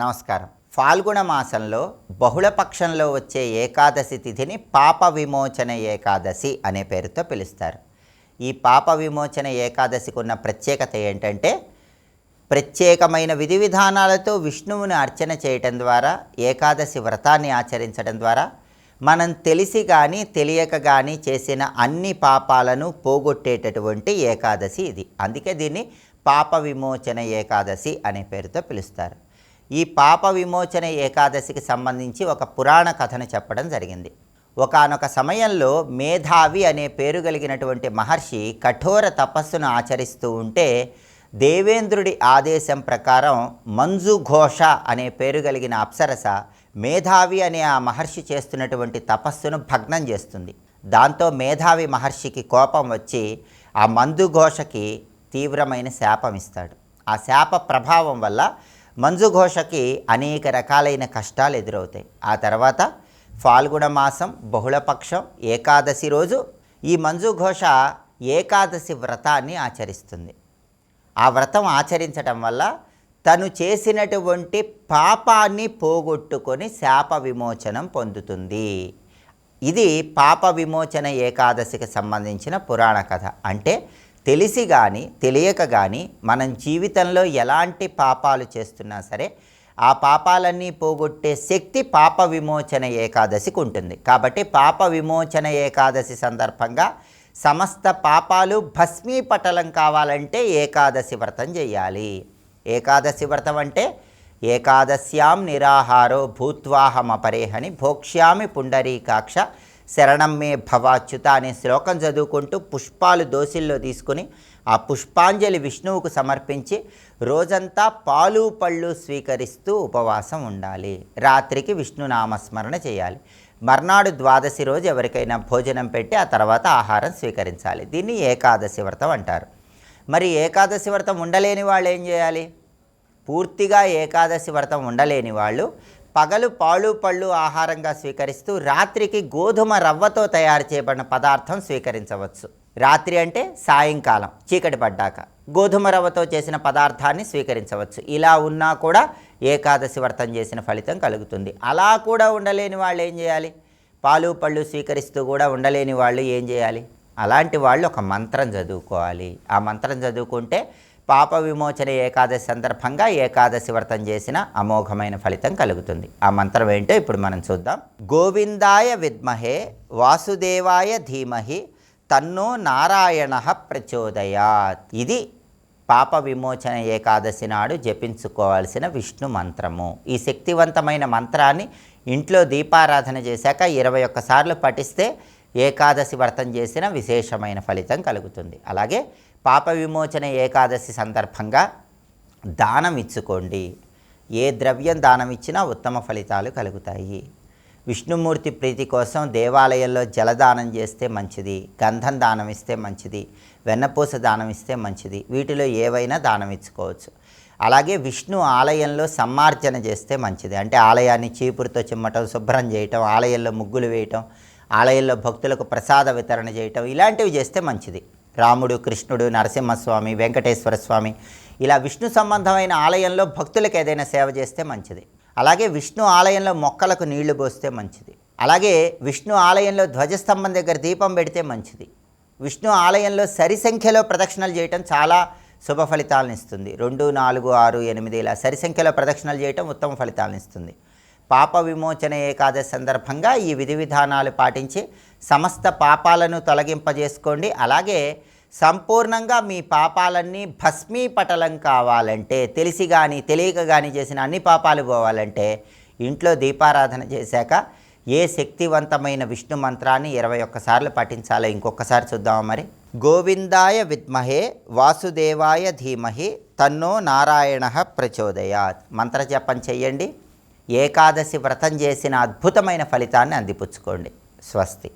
నమస్కారం. ఫాల్గుణ మాసంలో బహుళపక్షంలో వచ్చే ఏకాదశి తిథిని పాప విమోచన ఏకాదశి అనే పేరుతో పిలుస్తారు. ఈ పాప విమోచన ఏకాదశికి ఉన్న ప్రత్యేకత ఏంటంటే ప్రత్యేకమైన విధి విధానాలతో విష్ణువుని అర్చన చేయటం ద్వారా ఏకాదశి వ్రతాన్ని ఆచరించడం ద్వారా మనం తెలిసి కానీ తెలియక కానీ చేసిన అన్ని పాపాలను పోగొట్టేటటువంటి ఏకాదశి ఇది. అందుకే దీన్ని పాప విమోచన ఏకాదశి అనే పేరుతో పిలుస్తారు. ఈ పాప విమోచన ఏకాదశికి సంబంధించి ఒక పురాణ కథను చెప్పడం జరిగింది. ఒకానొక సమయంలో మేధావి అనే పేరు కలిగినటువంటి మహర్షి కఠోర తపస్సును ఆచరిస్తూ ఉంటే దేవేంద్రుడి ఆదేశం ప్రకారం మంజు ఘోష అనే పేరు కలిగిన అప్సరస మేధావి అనే ఆ మహర్షి చేస్తున్నటువంటి తపస్సును భగ్నం చేస్తుంది. దాంతో మేధావి మహర్షికి కోపం వచ్చి ఆ మందు ఘోషకి తీవ్రమైన శాపం ఇస్తాడు. ఆ శాప ప్రభావం వల్ల మంజుఘోషకి అనేక రకాలైన కష్టాలు ఎదురవుతాయి. ఆ తర్వాత ఫాల్గుణ మాసం బహుళపక్షం ఏకాదశి రోజు ఈ మంజుఘోష ఏకాదశి వ్రతాన్ని ఆచరిస్తుంది. ఆ వ్రతం ఆచరించటం వల్ల తను చేసినటువంటి పాపాన్ని పోగొట్టుకొని శాప విమోచనం పొందుతుంది. ఇది పాప విమోచన ఏకాదశికి సంబంధించిన పురాణ కథ. అంటే తెలిసి కానీ తెలియక కానీ మనం జీవితంలో ఎలాంటి పాపాలు చేస్తున్నా సరే ఆ పాపాలన్నీ పోగొట్టే శక్తి పాప విమోచన ఏకాదశికి ఉంటుంది కాబట్టి పాప విమోచన ఏకాదశి సందర్భంగా సమస్త పాపాలు భస్మీపటలం కావాలంటే ఏకాదశి వ్రతం చేయాలి. ఏకాదశి వ్రతం అంటే ఏకాదశ్యాం నిరాహారో భూత్వాహమపరేహని భోక్ష్యామి పుండరీకాక్ష శరణం మే భవాచ్యుత అనే శ్లోకం చదువుకుంటూ పుష్పాలు దోసిల్లో తీసుకుని ఆ పుష్పాంజలి విష్ణువుకు సమర్పించి రోజంతా పాలు పళ్ళు స్వీకరిస్తూ ఉపవాసం ఉండాలి. రాత్రికి విష్ణు నామస్మరణ చేయాలి. మర్నాడు ద్వాదశి రోజు ఎవరికైనా భోజనం పెట్టి ఆ తర్వాత ఆహారం స్వీకరించాలి. దీన్ని ఏకాదశి వ్రతం అంటారు. మరి ఏకాదశి వ్రతం ఉండలేని వాళ్ళు ఏం చేయాలి? పూర్తిగా ఏకాదశి వ్రతం ఉండలేని వాళ్ళు పగలు పాలు పళ్ళు ఆహారంగా స్వీకరిస్తూ రాత్రికి గోధుమ రవ్వతో తయారు చేయబడిన పదార్థం స్వీకరించవచ్చు. రాత్రి అంటే సాయంకాలం చీకటి పడ్డాక. గోధుమ రవ్వతో చేసిన పదార్థాన్ని స్వీకరించవచ్చు. ఇలా ఉన్నా కూడా ఏకాదశి వ్రతం చేసిన ఫలితం కలుగుతుంది. అలా కూడా ఉండలేని వాళ్ళు ఏం చేయాలి? పాలు పళ్ళు స్వీకరిస్తూ కూడా ఉండలేని వాళ్ళు ఏం చేయాలి? అలాంటి వాళ్ళు ఒక మంత్రం చదువుకోవాలి. ఆ మంత్రం చదువుకుంటే పాప విమోచన ఏకాదశి సందర్భంగా ఏకాదశి వ్రతం చేసిన అమోఘమైన ఫలితం కలుగుతుంది. ఆ మంత్రం ఏంటో ఇప్పుడు మనం చూద్దాం. గోవిందాయ విద్మహే వాసుదేవాయ ధీమహి తన్నో నారాయణ ప్రచోదయాత్. ఇది పాప విమోచన ఏకాదశి నాడు జపించుకోవాల్సిన విష్ణు మంత్రము. ఈ శక్తివంతమైన మంత్రాన్ని ఇంట్లో దీపారాధన చేశాక ఇరవై ఒక్కసార్లు పఠిస్తే ఏకాదశి వ్రతం చేసిన విశేషమైన ఫలితం కలుగుతుంది. అలాగే పాప విమోచన ఏకాదశి సందర్భంగా దానం ఇచ్చుకోండి. ఏ ద్రవ్యం దానం ఇచ్చినా ఉత్తమ ఫలితాలు కలుగుతాయి. విష్ణుమూర్తి ప్రీతి కోసం దేవాలయంలో జలదానం చేస్తే మంచిది గంధం దానం ఇస్తే మంచిది వెన్నపూస దానం ఇస్తే మంచిది వీటిలో ఏవైనా దానం ఇచ్చుకోవచ్చు. అలాగే విష్ణు ఆలయంలో సమ్మార్జన చేస్తే మంచిది. అంటే ఆలయాన్ని చీపురుతో చిమ్మటం శుభ్రం చేయటం ఆలయంలో ముగ్గులు వేయటం ఆలయంలో భక్తులకు ప్రసాద వితరణ చేయటం ఇలాంటివి చేస్తే మంచిది. రాముడు కృష్ణుడు నరసింహస్వామి వెంకటేశ్వర స్వామి ఇలా విష్ణు సంబంధమైన ఆలయంలో భక్తులకు ఏదైనా సేవ చేస్తే మంచిది. అలాగే విష్ణు ఆలయంలో మొక్కలకు నీళ్ళు పోస్తే మంచిది. అలాగే విష్ణు ఆలయంలో ధ్వజస్తంభం దగ్గర దీపం పెడితే మంచిది. విష్ణు ఆలయంలో సరి సంఖ్యలో ప్రదక్షిణలు చేయటం చాలా శుభ ఫలితాలను ఇస్తుంది. రెండు నాలుగు ఆరు ఎనిమిది ఇలా సరి సంఖ్యలో ప్రదక్షిణలు చేయటం ఉత్తమ ఫలితాలను ఇస్తుంది. పాప విమోచన ఏకాదశి సందర్భంగా ఈ విధి విధానాలు పాటించి సమస్త పాపాలను తొలగింపజేసుకోండి. అలాగే సంపూర్ణంగా మీ పాపాలన్నీ భస్మీపటలం కావాలంటే తెలిసి కానీ తెలియక కానీ చేసిన అన్ని పాపాలు పోవాలంటే ఇంట్లో దీపారాధన చేశాక ఏ శక్తివంతమైన విష్ణు మంత్రాన్ని ఇరవై ఒక్కసార్లు పఠించాలో ఇంకొకసారి చూద్దామా మరి? గోవిందాయ విద్మహే వాసుదేవాయ ధీమహి తన్నో నారాయణ ప్రచోదయాత్. మంత్రజపం చెయ్యండి. ఏకాదశి వ్రతం చేసిన అద్భుతమైన ఫలితాన్ని అందిపుచ్చుకోండి. స్వస్తి.